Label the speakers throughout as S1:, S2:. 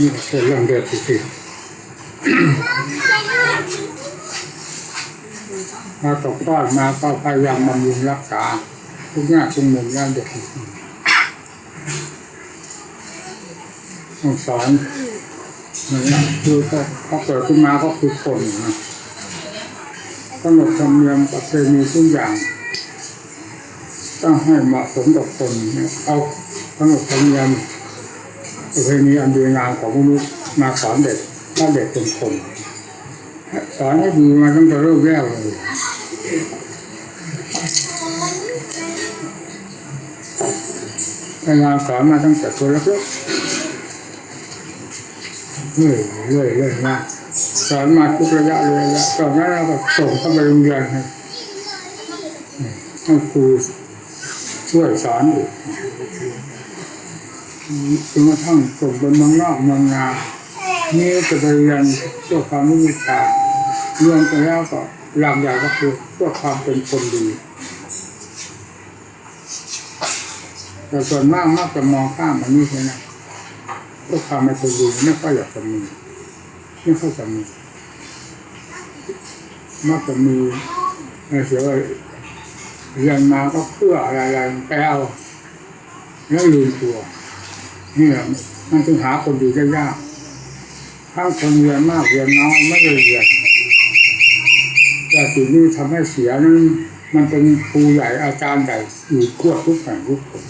S1: นี่เป็นเรื่องเดือดจริงมาตกทอดมาก็พยายามบำรุงรักษา ทุกแง่ทุกมุมด้านเด็กต้องสอนนี่นะคือพอพอเกิดขึ้นมาก็คือคนนะกำหนดธรรมเนียมประเพณีทุกอย่างต้องให้เหมาะสมกับคนเอากำหนดธรรมเนียม ประเพณีอันดีงามของมนุษย์มาสอนเด็กถ้าเด็กเป็นคนสอนให้ดีมาตั้งแต่เริ่มแรกเลยพยายามสอนมาตั้งแต่ตัวเล็กๆเรื่อยเรื่อยเรื่อยมาสอนมาทุกระยะเลยละตอนนั้นเราก็ส่งเข้าไปโรงเรียนให้ให้ครูช่วยสอนอีก จนกระทั่งส่งไปเมืองนอกเมืองนานี่จะไปเรียนเพื่อความรู้วิชาเรียนไปแล้วก็หลักใหญ่ก็คือเพื่อความเป็นคนดี แต่ส่วนมากมักจะมองข้ามมันนี่ใช่ไหมเพื่อความเป็นคนดีไม่ค่อยอยากจะมีไม่ค่อยจะมีมักจะมีเสียว่าเรียนมาก็เพื่ออะไรๆไปเอาแล้วลืมตัว นี่แหละมันถึงหาคนดีได้ยากถ้าคนเรียนมากเรียนน้อยไม่ได้เรียนแต่สิ่งที่ทำให้เสียนั้นมันเป็นครูใหญ่อาจารย์ใหญ่อยู่ทั่วทุกแห่งทุกคน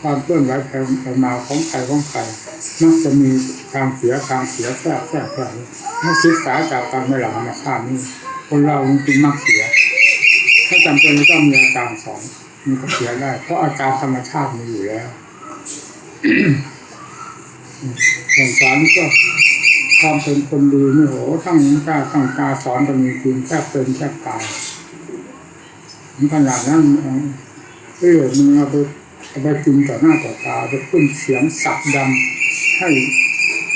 S1: ความเคลื่อนไหวไปมาของใครของใครมักจะมีทางเสียทางเสียแทรกแทรกแทรกนักศึกษาจากการไม่หลังมาข้ามนี่คนเราจริงมักเสีย ถ้าจำเป็นต้องมีอาจารย์สอนมันก็เสียได้ เพราะอาจารย์ธรรมชาติมีอยู่แล้ว ส่วนสอนก็ความเป็นคนดีนี่โหทั้งกล้าทั้งตาสอนกันจริงแทบเป็นแทบตายถึงขนาดนั้นเออมึงเอาไปเอาไปกินต่อหน้าต่อตาไปขึ้นเสียงสับดำให้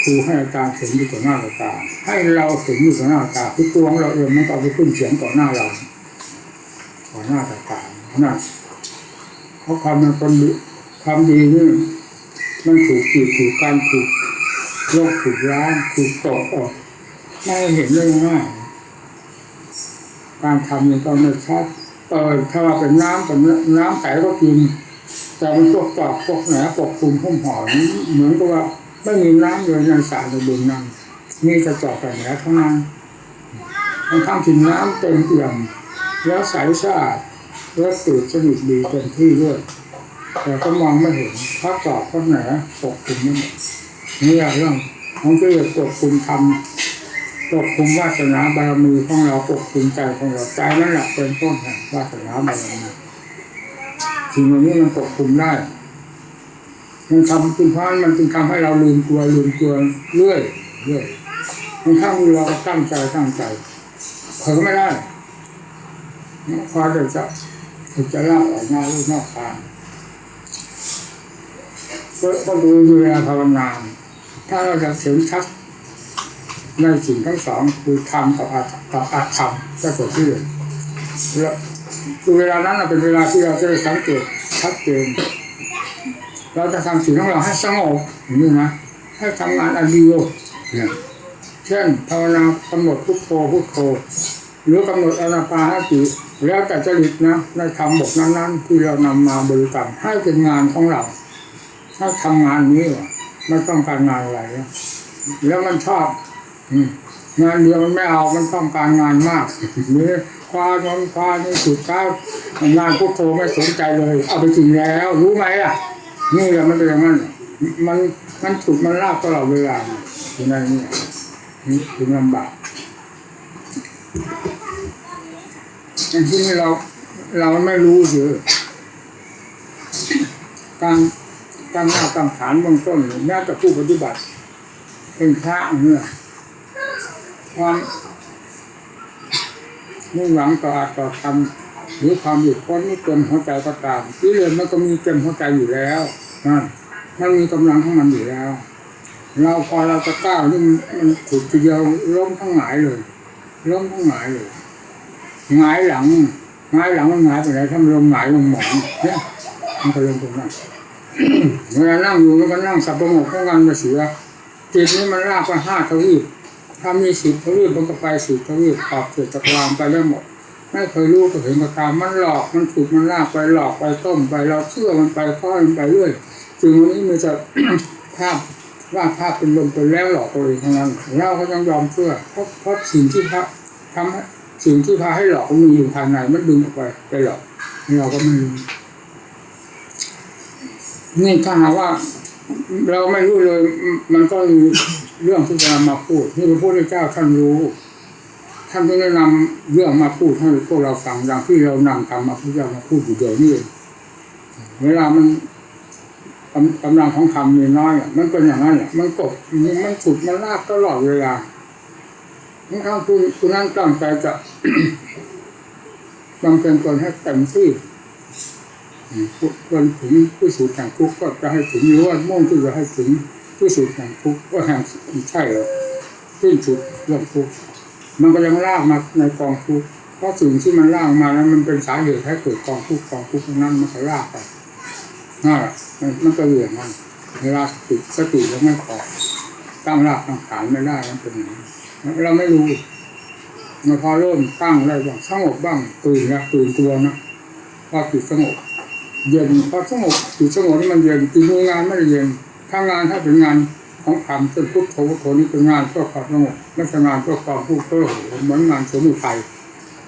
S1: ครูให้อาจารย์เห็นอยู่ต่อหน้าต่อตา ให้เราเห็นอยู่ต่อหน้าต่อตาคือตัวของเราเองไม่ต้องไปขึ้นเสียงต่อหน้าเราต่อหน้าต่อตานั่นเพราะความเป็นคนดีความดีนี่ มันถูกขีดถูกการถูกโรคถูกร้านถูกตกออกไม่เห็นเลยง่ายการทำเนี่ยต้องไม่ชัดเออถ้าว่าเป็นน้ำกับน้ำใสก็กินแต่มันพวกตอกพวกแหนปกคลุมพุ่มห่อนี้เหมือนกับว่าไม่มีน้ำเลยในสระในบุญนั้นมีแต่จอกแต่แหนเท่านั้นทั้งทั้งที่น้ำเต็มเปี่ยมแล้วใสสะอาดแล้วตื่นสนิทดีเต็มที่ด้วย แต่ก็มองไม่เห็นพักจอบพักไหนปกคลุมไม่หมดนี่แหละเรื่องของที่จะปกคลุมทำปกคลุมวาสนาบารมีของเราปกคลุมใจของเราใจนั่นแหละเป็นต้นแห่งวาสนาบารมีสิ่งเหล่านี้มันปกคลุมได้มันทำคุณพานมันจึงทำให้เราลืมตัวลืมตัวเรื่อยเรื่อยบางครั้งเราตั้งใจตั้งใจเผลอไม่ได้พอเดี๋ยวจะถึงจะลากออกนอกลูกนอกทาง ก็ก็ดูเวลาภาวนา ถ้าเราจะเสียงชัดในสิ่งทั้งสองคือธรรมกับอากับอาธรรมก็เกิดขึ้นแล้วเวลานั้นเป็นเวลาที่เราจะได้สังเกตชัดเจนเราจะทำสิ่งของเราให้สงบอย่างนี้นะให้ทำงานอันเดียวเนี่ยเช่นภาวนากำหนดพุทโธพุทโธหรือกำหนดอนาปาหติแล้วแต่จริตนะในธรรมบทนั้นๆที่เรานำมาบริกรรมให้เป็นงานของเรา ถ้าทำงานนี้วะไม่ต้องการงานอะไรแล้วแล้วมันชอบงานเดียวมันไม่เอา มันต้องการงานมากนี่ควานนควานี่สุดท้ายงานพุทโธไม่สนใจเลย เอาไปจริงแล้ว รู้ไหมล่ะ นี่แหละมันเป็นอย่างนั้นมันมันถูกมันลากตลอดเวลาอยู่ในนี้นี่ถึงลำบากอย่างที่เราเราไม่รู้เยอะการ ตั้งหน้าตั้งฐานเบื้องต้นแม้แต่ผู้ปฏิบัติ เป็นพระเนี่ยความมุ่งหวังต่ออาต่อทำหรือความหยุดพ้นนี่เต็มหัวใจก็ตามที่เรียนมันก็มีเต็มหัวใจอยู่แล้วนั่นมันมีกำลังของมันอยู่แล้ว เราพอเราจะก้าวนี่มันมันถูกทีเดียวล้มทั้งหงายเลยล้มทั้งหงายเลยหงายหลังหงายหลังมันหงายไปไหนถ้ามันลงหงายลงหมอนเนี่ยมันก็ลงตรงนั้น เวลานั่งอยู่มันก็นั่งสับประงกของงานมาเสียจิตนี้มันลากไปห้าทวีปถ้ามีสิบทวีปมันก็ไปสิบทวีปขอบเกิดจักรวาลไปได้หมดไม่เคยรู้ก็เห็นก็ตามมันหลอกมันถูกมันลากไปหลอกไปต้มไปเราเชื่อมันไปค่อยมันไปเรื่อยจึงวันนี้มันจะภาพว่าภาพเป็นลมเป็นแล้วหลอกตัวเองทั้งนั้นเราก็ยังยอมเชื่อเพราะเพราะสิ่งที่พระทำสิ่งที่พาให้หลอกมันมีอยู่ภายในมันดึงออกไปไปหลอกเราก็ไม่รู้ นี่ถ้าหากว่า เราไม่รู้เลย มันก็มีเรื่องที่จะมาพูดนี่พระพุทธเจ้าท่านรู้ ท่านก็ได้นำเรื่องมาพูดให้พวกเราฟังอย่างที่เรานำธรรมาพุทธเจ้ามาพูดอยู่เดี๋ยวนี้เวลามันกำลังของธรรมมีน้อยมันเป็นอย่างนั้นแหละมันกดมันฉุดมันลากตลอดเวลาทั้งทั้งคุณคุณนั่งตั้งใจจะบำเพ็ญตนให้เต็มที่ คนถึงผู้สูญแห่งทุกข์ก็จะให้ถึงหรือว่ามุ่งที่จะให้ถึงผู้สูญแห่งทุกข์ก็แห่งใช่เหรอสิ้นสุดเรื่องทุกข์มันก็ยังลากมาในกองทุกข์เพราะสิ่งที่มันลากมานั้นมันเป็นสาเหตุให้เกิดกองทุกข์กองทุกข์นั้นมันก็ลากไปนั่นแหละมันก็เหลื่อมมันเวลาสติสติเราไม่พอตั้งรากตั้งฐานไม่ได้มันเป็นอย่างนี้เราไม่รู้มันพอเริ่มตั้งได้บ้างสงบบ้างตื่นแล้วตื่นตัวนะพอจิตสงบ เย็นพอสงบจิตสงบนี่มันเย็นจิตมีงานไม่ได้เย็นถ้างานถ้าเป็นงานของธรรมเช่นพุทโธพุทโธนี่เป็นงานเพื่อความสงบไม่ใช่งานเพื่อความพูดเพ้อโหเหมือนงานสมุทัย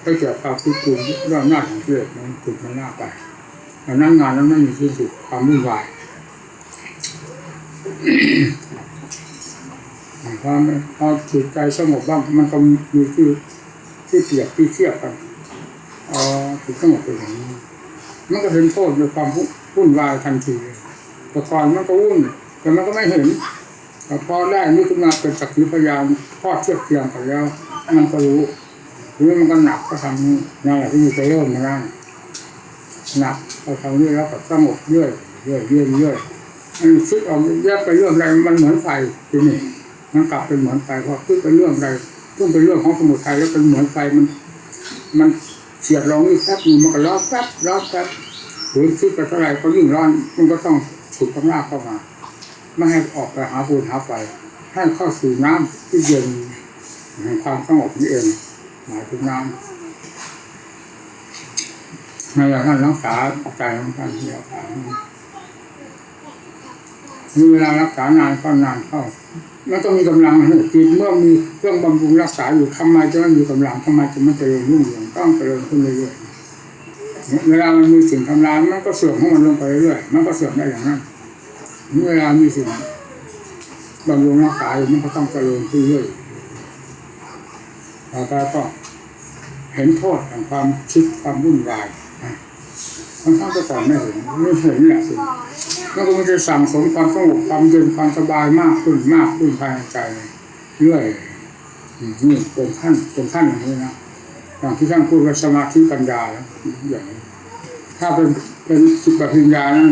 S1: ถ้าเกี่ยวกับที่กูเรื่องหน้าของเกิดมันถูกมันหน้าไปแต่นั้นงานนั้นไม่มีที่สุดความวุ่นวายพอพอจิตใจสงบบ้างมันก็มีที่ที่เปรียบที่เทียบกันอ๋อจิตสงบเป็นอย่างนี้ มันก็เห็นโทษในความวุ่นวายทันทีเลยแต่ก่อนมันก็วุ่นแต่มันก็ไม่เห็นแต่พอได้นี่ขึ้นมาเป็นสักขีพยานข้อเทียบเทียงกันแล้ว มันก็รู้หรือมันก็หนักก็ทำนี้นั่นแหละที่มีไปเริ่มมาได้หนักพอทำนี้แล้วก็สงบเรื่อยเรื่อยเรื่อยเรื่อยมันคิดออกแยกไปเรื่องใดมันเหมือนไฟทีนี้มันกลับเป็นเหมือนไฟพอคิดไปเรื่องใดซึ่งเป็นเรื่องของสมุทัยแล้วเป็นเหมือนไฟมัน มัน เสียดลงนี่แป๊บนึงมันก็ร้อนแป๊บร้อนแป๊บหรือคิดไปเท่าไรก็ยิ่งร้อนมันก็ต้องฉุดกำลังเข้ามาไม่ให้ออกไปหาปูนหาไฟให้เข้าสู่น้ำที่เย็นแห่งความสงบนี่เองหมายถึงน้ำในอย่างนั้นรักษาใจของท่านที่เราถาม มีเวลารักษานานเข้านานเข้ามันก็มีกำลังจิตเมื่อมีเครื่องบำรุงรักษาอยู่ทำไมจะไม่มีกำลังทำไมจะไม่เจริญรุ่งเรืองต้องเจริญขึ้นเรื่อยๆเวลามันมีสิ่งทำลายมันก็เสื่อมของมันลงไปเรื่อยมันก็เสื่อมได้อย่างนั้นเวลามีสิ่งบำรุงรักษาอยู่มันก็ต้องเจริญขึ้นเรื่อยต่อไปก็เห็นโทษของความคิดความวุ่นวาย มันทั้งแต่ก่อนไม่เห็นไม่เห็นแหละสิแล้วก็มันจะสั่งสมความสงบความเย็นความสบายมากขึ้นมากขึ้นภายในใจเรื่อยนี่เป็นขั้นเป็นขั้นอย่างนี้นะอย่างที่ท่านพูดว่าสมาธิปัญญาแล้วอย่างนี้ถ้าเป็นเป็นสุปปัญญานั่น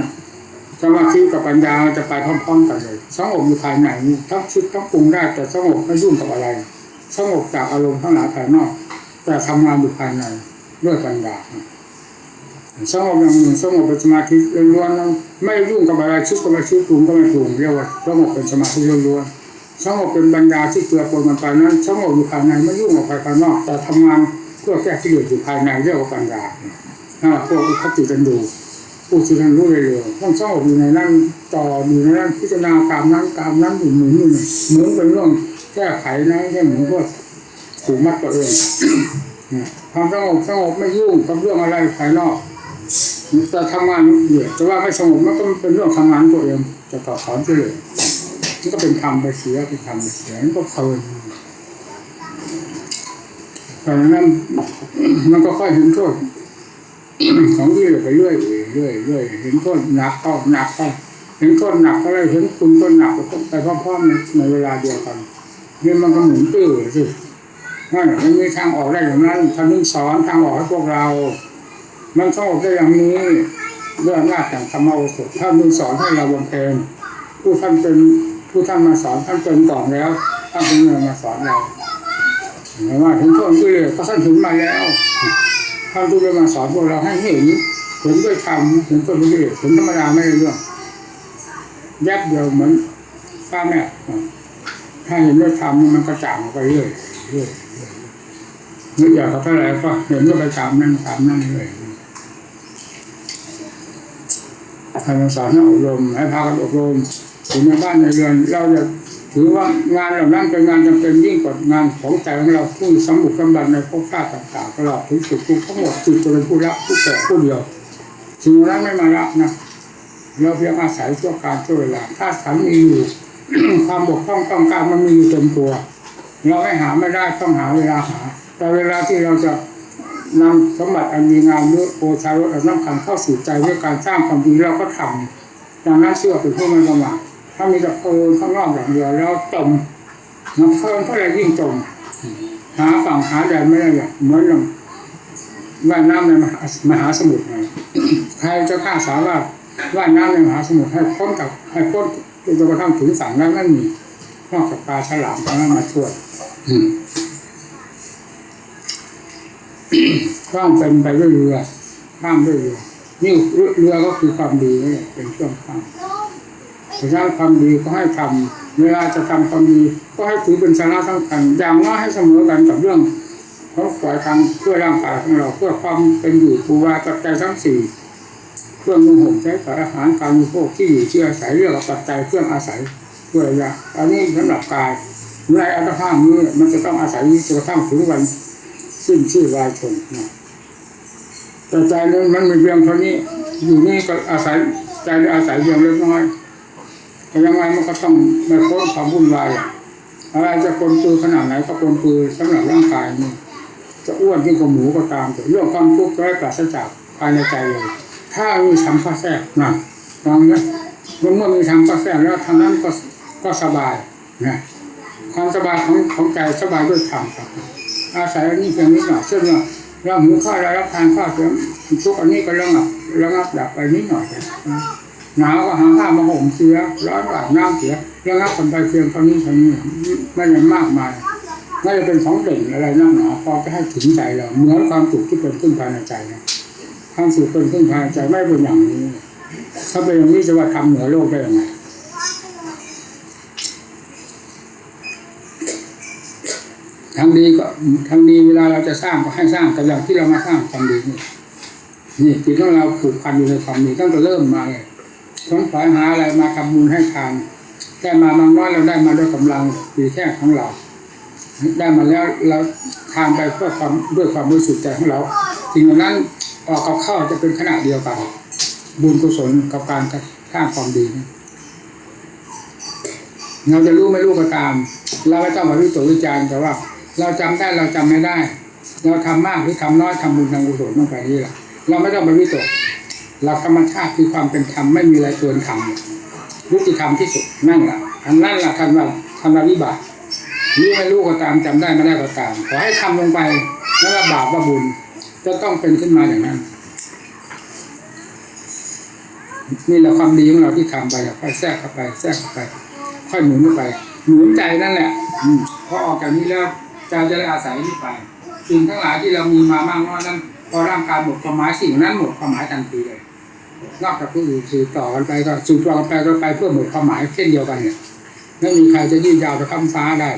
S1: สมาธิกับปัญญาจะไปพร้อมๆกันเลยสงบอยู่ภายในทั้งคิดทั้งปรุงได้แต่สงบไม่ยุ่งกับอะไรสงบจากอารมณ์ทั้งหลายภายนอก แต่ทำงานอยู่ภายในด้วยปัญญา สงบอย่างหนึ่งสงบเป็นสมาธิล้วนๆไม่ยุ่งกับอะไรคิดก็ไม่คิดปรุงก็ไม่ปรุงเรียกว่าสงบเป็นสมาธิล้วนๆสงบเป็นปัญญาที่เกลือปนกันไปนั้นสงบอยู่ภายในไม่ยุ่งกับภายนอก แต่ทำงานเพื่อแก้กิเลสอยู่ภายในเรียกว่าปัญญาอ่าพวกอุคติกันดูผู้ที่ท่านรู้เร็วๆต้องสงบอยู่ในนั้นต่ออยู่ในนั้นพิจารณาตามนั้นตามนั้นอยู่หมุนอยู่เหมือนเป็นเรื่องแก้ไขนะแค่เหมือนพวกผูกมัดตัวเองความสงบสงบไม่ยุ่งกับเรื่องอะไรภายนอก จะทำงานเดือดจะว่าไม่สงบมันก็เป็นเรื่องทำงานตัวเองจะต่อถอนไปเลยมันก็เป็นธรรมไปเสียเป็นธรรมไปเสียมันก็เพลินแต่นั้นมันก็ค่อยเห็นโทษของที่ไปเรื่อยเรื่อยเรื่อยเห็นโทษหนักเข้าหนักเข้าเห็นโทษหนักก็เลยเห็นคุณต้นหนักไปพร้อมๆในในเวลาเดียวกันนี่มันก็หมุนตื้อสินั่นมันมีทางออกได้อย่างนั้นท่านนึกสอนทางออกให้พวกเรา มันสงบได้อย่างนี้ด้วยอำนาแห่งธรรมโอสถท่านมึงสอนให้เราบำเพ็ญผู้ท่านเป็นผู้ท่านมาสอนท่านเป็นก่อนแล้วท่านเป็นเงินมาสอนเราหมายว่าถึงต้นก็เลยก็ท่านถึงมาแล้วท่านทุกเรื่มาสอนพวกเราให้เห็นเห็นด้วยธรรมเห็นต้นก็เลยเห็นธรรมดาไม่เรื่องแยบเดียวเหมือนป้าแม่ถ้าเห็นด้วยธรรมมันกระจ่างออกไปเรื่อยเรื่อยเรื่อยนึกอยากกับเท่าไหร่ก็เห็นด้วยไปตามนั่นตามนั่นเลย ท่านสอนให้อบรมให้พากันอบรมถึงในบ้านในเรือนเราจะถือว่างานเหล่านั้นเป็นงานจำเป็นยิ่งกว่างานของใจของเราผู้สมบุกสมบันในภพชาติต่างๆตลอดถึงสุดทุกทั้งหมดจิตจะเป็นผู้รับผู้แก่ผู้เดียวสิ่งนั้นไม่มารับนะเราเพียงอาศัยชั่วการชั่วเวลาถ้าฉันมีอยู่ความบกพร่องต้องการมันมีอยู่เต็มตัว เราไม่หาไม่ได้ต้องหาเวลาหา แต่เวลาที่เราจะ นำสมบัติอันดีงามหรือโอชารสอันน้ำคันเข้าสู่ใจด้วยการสร้างความดีเราก็ทำดังนั้นเชื่อเป็นผู้ไม่ประมาทถ้ามีแต่เพลินข้างนอกอย่างเดียวแล้วจมน้ำเพลินเท่าไรยิ่งจมหาฝั่งหาแดนไม่ได้อย่างเหมือนอย่างว่าน้ำในมหาสมุทรใครจะกล้าสามารถว่าน้ำในมหาสมุทรให้พ้นกับให้พ้นจนกระทั่งถึงฝั่งนั้นนั่นมีนอกจากปลาฉลามเท่านั้นมาช่วย อืมข้ามเป็นไปด้วยเรือข้ามด้วยเรือนี่เรือก็คือความดีนี่เป็นเครื่องข้ามเพราะฉะนั้นความดีก็ให้ทำเวลาจะทำความดีก็ให้ถือเป็นสาระสำคัญอย่างน้อยให้เสมอกันกับเรื่องเของฝ่ายทางเพื่อร่างกายของเราเพื่อความเป็นอยู่ปูวาปัจจัยทั้งสี่เครื่องนุ่งห่มใช้สายอาหารการมีพวกที่อยู่ที่อาศัยเรื่องปัจจัยเครื่องอาศัยเพื่อระยะอันนี้สำหรับกายในอัตภาพนี้มันจะต้องอาศัยจนกระทั่งถึงวัน สิ้นชื่อวายชนนะแต่ใจนั้นมันมีเพียงเท่านี้ อยู่นี่ก็อาศัยใจอาศัยเพียงเล็กน้อยแต่ยังไงมันก็ต้องไม่พ้นความวุ่นวายอะไรจะคนปือขนาดไหนก็คนปือสำหรับร่างกายนี่จะอ้วนยิ่งกว่าหมูก็ตามแต่เรื่องความทุกข์จะได้ปราศจากภายในใจเลย ถ้ามีทำข้อแทรกนะลองนะเมื่อเมื่อมีทำข้อแทรกแล้วทางนั้นก็ก็สบายนะความสบายของของใจสบายด้วยธรรมครับ อาศัยอันนี้เพียงนิดหน่อยเช่นว่าเราหิวข้าวเรารับทานข้าวเพียงทุกอันนี้ก็ระงับระงับดับไปนิดหน่อยหนาวก็หาผ้ามาห่มเสียร้อนก็อาบน้ำเสียระงับกันไปเพียงเท่านี้เท่านี้ไม่ได้มากมายไม่ได้เป็นของเด่นอะไรนักหนาพอจะให้ถึงใจเราเหมือนความสุขที่เป็นขึ้นภายในใจนะความสุขเป็นขึ้นภายในใจไม่เป็นอย่างนี้ ถ้าเป็นอย่างนี้จะว่าทำเหนือโลกได้ยังไง ทางดีก็ทางดีเวลาเราจะสร้างก็ให้สร้างแต่อย่างที่เรามาสร้างความดีนี่นี่จิตของเราผูกพันอยู่ในความดีตั้งแต่เริ่มมาเลยต้องขอยหาอะไรมาทำบุญให้ทานได้มาบางน้อยเราได้มาด้วยกำลังดีแค่ของเรา ได้มาแล้วเราทานไปเพื่อความด้วยความบริสุทธิ์ใจของเราสิ่งเหล่านั้นออกกับข้าวจะเป็นขนาดเดียวกัน บุญกุศลกับการสร้างความดีเราจะรู้ไม่รู้ก็ตาม เราไม่ต้องมาวิตกวิจารณ์แต่ว่า เราจำได้เราจำไม่ได้ เราทำมากหรือทำน้อยทำบุญทำกุศลลงไปนี่แหละเราไม่ต้องไปวิตกหลักธรรมชาติคือความเป็นธรรมไม่มีอะไรเกินธรรมยุติธรรมที่สุดนั่นแหละอันนั้นแหละท่านว่าธรรมวิบัติรู้ไม่รู้ก็ตามจำได้ไม่ได้ก็ตาม ขอให้ทำลงไปแล้วบาปว่าบุญจะต้องเป็นขึ้นมาอย่างนั้นนี่แหละความดีของเราที่ทำไปค่อยแทรกเข้าไป แทรกเข้าไป ค่อยหมุนเข้าไป หมุนใจนั่นแหละอพอออกจากนี้แล้ว ใจจะได้อาศัยนี่ไป สิ่งทั้งหลายที่เรามีมามากน้อยนั้นพอร่างกายหมดความหมายสิ่งนั้นหมดความหมายทันทีเลยนอกจากผู้อื่นสืบต่อกันไปก็สืบต่อกันไปก็ไปเพื่อหมดความหมายเช่นเดียวกันเนี่ยไม่มีใครจะยืดยาวไปข้ามฟ้าได้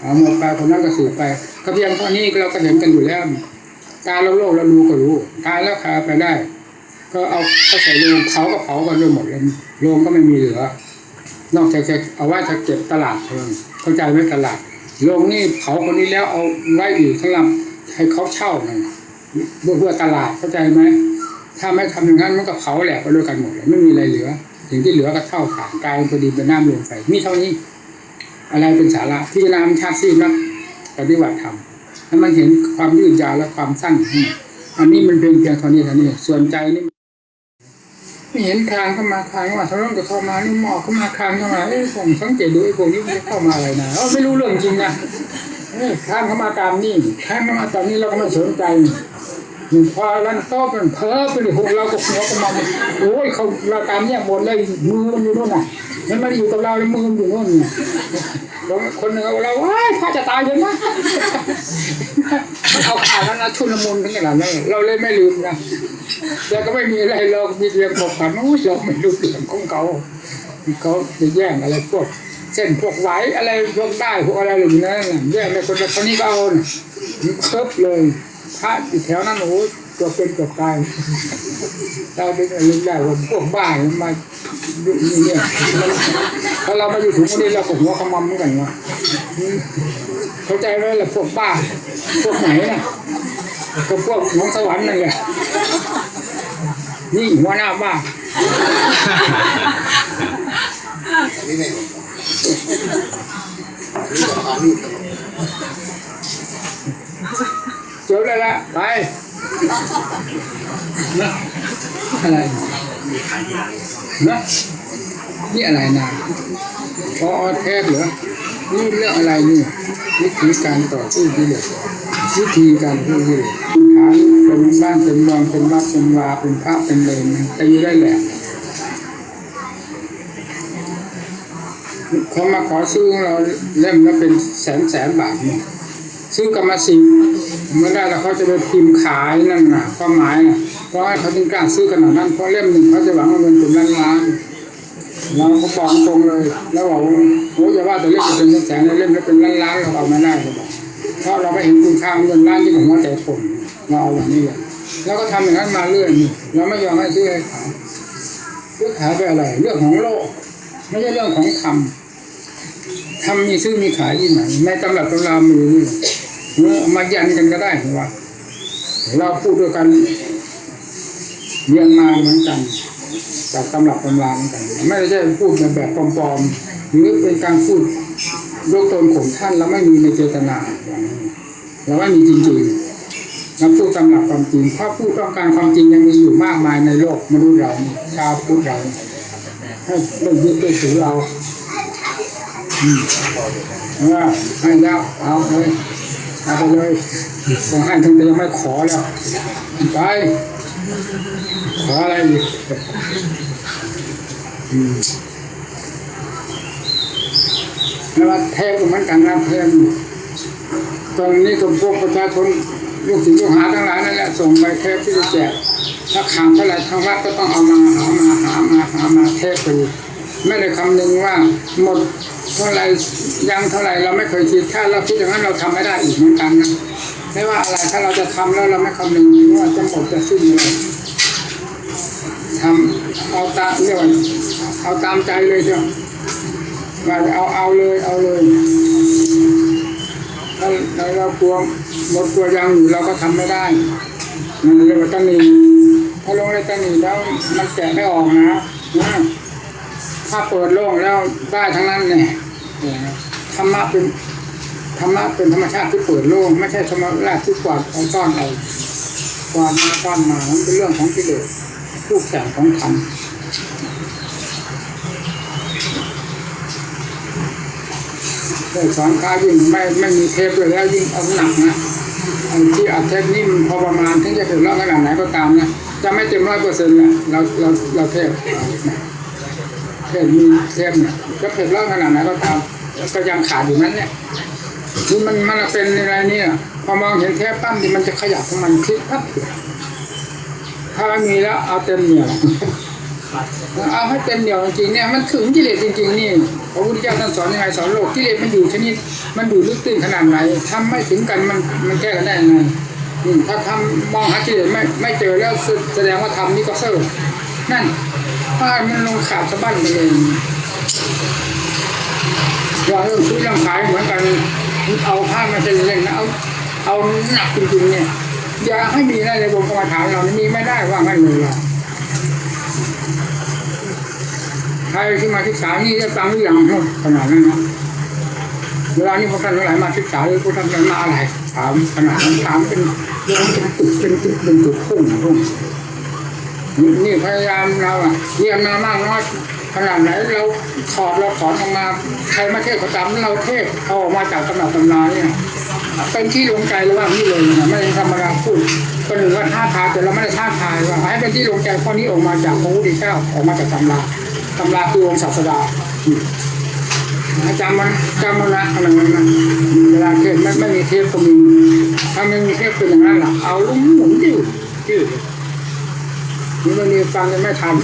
S1: เอาหมดไปคนนั้นก็สูบไปก็เพียงเท่านี้เราก็เห็นกันอยู่แล้วตาเราโลกเรารู้ก็รู้ตายแล้วคาไปได้ ก็เอาเขาใส่โรงเผาก็เผากันด้วยหมดเลยโรงก็ไม่มีเหลือ นอกจากจะเอาไว้จะเก็บตลาดเพิ่มเข้าใจไหมตลาด โรงนี่เผาคนนี้แล้วเอาไว้อีกสำหรับให้เขาเช่าหน่อยเพื่อเพื่อตลาดเข้าใจไหมถ้าไม่ทำอย่างนั้นมันก็เผาแหลกไปด้วยกันหมดเลยไม่มีอะไรเหลือสิ่งที่เหลือก็เท่าฐานกลายเป็นพอดีเป็นน้ำลงไฟมีเท่านี้ อะไรเป็นสาระพิจารณาชาติซีนักปฏิบัติธรรมแล้วมันเห็นความยืดยาวและความสั้นอันนี้มันเป็นเพียงเท่านี้เท่านี้ส่วนใจนี่ เห็นคานเข้ามาคานเข้าทะเลาะกับเข้ามานี่หมอกเข้ามาคานเข้ามาเอ้ยผมสังเกตดูไอ้พวกนี้มันเข้ามาอะไรนะเออไม่รู้เรื่องจริงนะเอ้คานเข้ามาตามนี่คานเข้ามาตามนี้เราก็ไม่สนใจพอรันต้เป็นเพ้อเป็นหัวเราก็หัวกันมาโอ้ยเขาเราตามเนี่ยหมดเลยมือมันอยู่นู่นน่ะมันไม่ได้อยู่กับเราเลยมือมันอยู่นู่น ล้วคนหนึ่งเอาเราว้ายข้าจะตายเลยนะมันเอาข่าวนั้นนะชุนมุนทั้งขนาดนั้นเราเลยไม่ลืมนะแต่ก็ไม่มีอะไรเรามีเพียงบอกผ่านโอ้ยเราไม่รู้เรื่องของเขาเขาจะแย่งอะไรพวกเส้นพวกไหวอะไรพวกได้พวกอะไรอย่างนั้นน่ะแยกในคนละคนนี้ก็เอาน่ะครบเลยพระอยู่แถวนั้นโอ้ โหตัวเป็นตัวตายเราเป็นอะไรได้ว่าพวกบ้ามาอยู่นี่เนี่ยมันพอเรามาอยู่ถึงวันนี้เราก็หัวขมำเหมือนกันว่าเข้าใจไหมล่ะพวกบ้าพวกไหนน่ะก็พวกน้องสวรรค์นั่นแหละนี่หัวหน้าบ้า
S2: งนี่ก็อ่านนี่
S1: จบแล้วละไป อะไรนะนี่อะไรนะพอเทปเหรอนี่เรื่องอะไรนี่วิธีการต่อสู้กิเลสวิธีการสู้กิเลสฐานเป็นบ้านเป็นเมืองเป็นวัดเป็นวาเป็นพระเป็นเลนตีได้แหละเขามาขอซื้อเราเล่มและเป็นแสนแสนบาทเนี่ย ซื้อกรรมสิทธิ์เมื่อได้แล้วเขาจะไปพิมพ์ขายนั่นน่ะความหมายน่ะเพราะให้เขาถึงกล้าซื้อขนาดนั้นเพราะเล่มหนึ่งเขาจะหวังเอาเงินเป็นล้านล้านเราก็บอกตรงเลย แล้วบอกว่าโอ้อย่าว่าแต่เล่มจะเป็นแสนเล่มแล้วเป็นล้านล้านเราเอาไม่ได้เลยบอกเพราะเราไม่เห็นคุณค่าของเงินล้านที่ของหัวใจผมเราเอาอย่านี้เลยแล้วก็ทำอย่างนั้นมาเรื่อยเราไม่ยอมให้ซื้อให้เขาซื้อขายไปอะไร เรื่องของโลก ไม่ใช่เรื่องของธรรมทำมีซื้อมีขายที่ไหนในตำรับตำรามือนี่ เอามายันกันก็ได้ผมว่าเราพูดด้วยกันเรียนมาเหมือนกันจากตำรับตำราเหมือนกัน ไม่ได้ใช่พูดในแบบปลอมๆหรือเป็นการพูดยตนข่มท่านแล้วไม่มีในเจตนาเราไม่มีจริงๆเราพูดตำรับความจริงเพราะผู้ต้องการความจริงยังมีอยู่มากมายในโลกมนุษย์เราชาวพุทธเราให้ไม่ยึดไม่ถือเอาเออให้แล้วเอาเลย เอาไปเลยต้องให้ทั้งแต่ยังไม่ขอแล้ว ไป ขออะไรอีกอืมแล้วเทพก็เหมือนกันนะเทพตอนนี้ก็พวกประชาชนลูกศิษย์ลูกหาทั้งหลายนั่นแหละส่งไปเทพที่จะแจกถ้าขังเท่าไรทางวัดก็ต้องเอามาหามาหามาหามาเทพไปไม่ได้คำนึงว่าหมด เท่าไรยังเท่าไรเราไม่เคยคิดถ้าเราคิดอย่างนั้นเราทำไม่ได้อีกเหมือนกันนะไม่ว่าอะไรถ้าเราจะทำแล้วเราไม่คำนึงว่าจะหมดจะสิ้นเลยทำเอาตามเรียกว่าเอาตามใจเลยเชียวว่าจะเอาเอาเลยเอาเลยถ้าเรากลัวหมดกลัวยังอยู่เราก็ทำไม่ได้นั่นเรียกว่าตันนีถ้าลงในตันนีแล้วมันแกะไม่ออกนะนะถ้าเปิดโล่งแล้วได้ทั้งนั้นเนี่ย ธรรมะเป็นธรรมะเป็นธรรมชาติที่เปิดโล่งไม่ใช่ธรรมะแรกที่กวาดเอาต้อนเอากวาดมาต้อนมามันเป็นเรื่องของกิเลสคู่แข่งของธรรมได้สอนค้ายิ่งไม่ไม่มีเทปเลยแล้วยิ่งเอาหนักนะที่อัดเทปนี่มันพอประมาณถึงจะถึงร้อยขนาดไหนก็ตามนะจะไม่เต็มร้อยเปอร์เซ็นต์แหละเราเราเราเทปเทพมีเทพเนี่ย ก็เผ็ดร้อนขนาดไหนก็ตามก็ยังขาดอยู่นั้นเนี่ยนี่มันมันเป็นอะไรเนี่ย พอมองเห็นเทพปั้มที่มันจะขยับของมันคลิกปั๊บถ้าไม่มีแล้วเอาเต็มเหนียวเอาให้เต็มเหนียวจริงๆเนี่ยมันถึงกิเลสจริง ๆ นี่พระพุทธเจ้าท่านสอนยังไงสอนโลกกิเลสมันอยู่ชนิดมันอยู่ลึกตื้นขนาดไหนทำไม่ถึงกันมันมันแก้กันได้ยังไงถ้าทำมองหากิเลสไม่ไม่เจอแล้วแสดงว่าทำนี่ก็เซ่อนั่นผ้ามันลงขาดสะบั้นไปเอง ว่าเรื่อซื้อเรื่องขายเหมือนกันเอาผ้ามาเป็นเล่นนะเอาเอาหนักจริงๆเนี่ยอย่าให้มีอะไรในวงกรรมฐานเรามีไม่ได้ว่างั้นเลยล่ะใครที่มาศึกษานี่จะฟังหรือยังขนาดนั้นนะเวลานี้พวกท่านหลายมาศึกษาหรือพวกท่านจะมาอะไรถามขนาดนั้นถามเป็นเป็นจุดเป็นจุดเป็นจุดพุ่งพุ่งนี่พยายามเราเรียนมามากน้อย ขนาดไหนเราถอดเราถอนออกมาใครมาเทศประจำเราเทศเอาออกมาจากตำหนักตำนาเนี่ยเป็นที่ลงใจเลยว่านี่เลยนะไม่ได้ธรรมดาพูดก็หนึ่งว่าท้าทายแต่เราไม่ได้ท้าทายว่าให้เป็นที่ลงใจข้อนี้ออกมาจากพระพุทธเจ้าออกมาจากตำราตำราคือองค์ศาสดาจำมันจำมันนะอะไรนั้นนะเวลาเทศไม่ไม่มีเทศก็มีถ้าไม่มีเทศเป็นอย่างนั้นล่ะเอาลุ่มหมุนจิ้วจิ้วนี่มันมีฟังกันไม่ทัน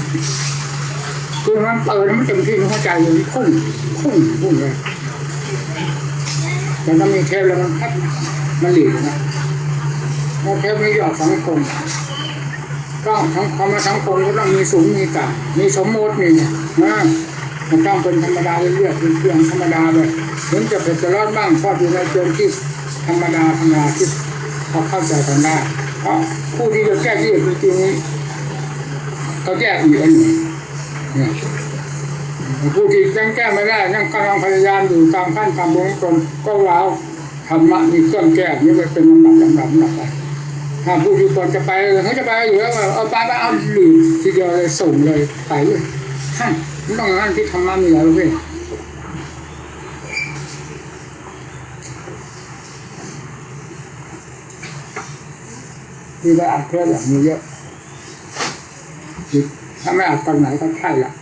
S1: คือมันเปิดมันเต็มที่มันเข้าใจเลยพุ่งพุ่งพุ่งเลยแต่ถ้ามีเทปแล้วมันพัดมันหลีกนะเพราะเทปไม่หยอดสังคมก็ทั้งคำว่าสังคมก็ต้องมีสูงมีต่ำมีสมมตินี่นะมันต้องเป็นธรรมดาเรื่อยๆเป็นเพียงธรรมดาแบบถึงจะเป็นจะรอดบ้างก็อยู่ในเกณฑ์ที่ธรรมดาธรรมดาที่พอเข้าใจกันได้เพราะผู้ที่จะแก้ที่จริงๆเขาแก้อีกอันหนึ่ง ผู้ที่ยังแก้ไม่ได้ยังกำลังพยายามอยู่ตามขั้นตามวงจรก็ว้าวธรรมะมีเครื่องแก้นี่ไปเป็นลำดับลำดับลำดับไปถ้าผู้ที่ควรจะไปเขาจะไปอยู่แล้วเอาไปไปเอาหลีทีเดียวเลยส่งเลยไปเลยท่านมันต้องงานที่ธรรมะมีหลายประเภทที่ได้อัดเทปแบบมีเยอะ ถ้าไม่อัดตอนไหนก็ใช่ละ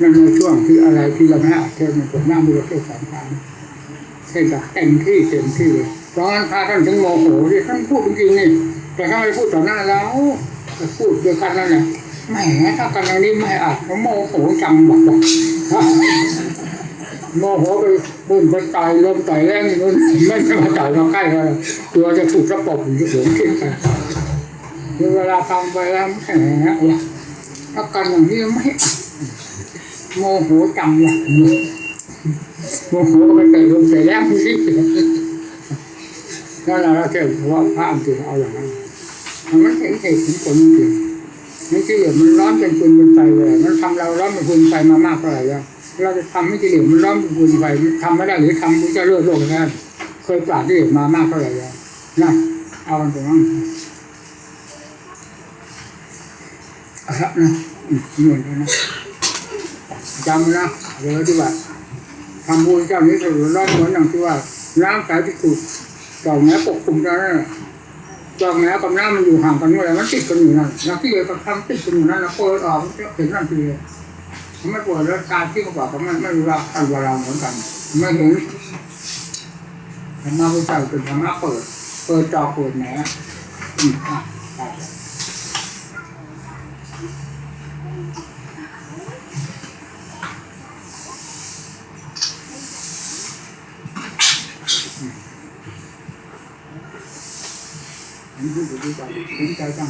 S1: นั่นในช่วงที่อะไรที่เราไม่อัดเทปมันผมหน้ามือเทปสองครั้งเช่นแบบเต็มที่เต็มที่เลยตอนนั้นพาท่านถึงโมโหที่ท่านพูดจริงๆนี่แต่ถ้านไม่พูดต่อหน้าเราพูดด้วยกันนั่นแหละแหมถ้ากันอย่างนี้ไม่อาจโมโหจังบอกว่าโมโหไปบุ่นไปต่อยลมต่อยแรงนู้นไม่จะมาต่อยเราใกล้เลยตัวจะถูกกระปบอยู่สูงขึ้นไปเวลาฟังไปแล้วแหม ถ้ากันอย่างนี้ไม่โมโหจังเลยโมโหไปเตะลงเตะแรงที่นั่นแหละเราเชื่อว่าพระอังกฤษเอาอย่างนั้นมันเห็นเหตุเห็นผลจริงนี่ที่เหลือมันร้อนเป็นปืนเป็นไฟเลยมันทำเราร้อนเป็นปืนไฟมามากเท่าไหร่แล้วเราจะทำให้ที่เหลือมันร้อนเป็นปืนไฟทำไม่ได้หรือทำมันจะเลือดโลกแน่เคยปราดที่เหลือมามากเท่าไหร่แล้วนะเอามันตรงนั้น เอาละนะหนื่อยแล้วนะจำนะเดี๋ยวที่ว่าทำบุญเจ้านี้จะอยู่รอดเหมือนอย่างที่ว่าน้ำใสที่สุดเจ้าแม้ปกคลุมกันนั่นเจ้าแม้กับน้ำมันอยู่ห่างกันเมื่อไรมันติดกันอยู่นั่นนักที่เรือกับทำติดกันอยู่นั่นแล้วเปิดออกเห็นนั่นทีมันไม่ปิดแล้วการที่เขาบอกเขาไม่ไม่รู้ว่าอันเวลาเหมือนกันไม่เห็นธรรมะพระเจ้าเป็นธรรมะเปิด เปิดจอเปิดแหนอืมอะ อะผมพูดอยู่ดีกว่าผมใจตั้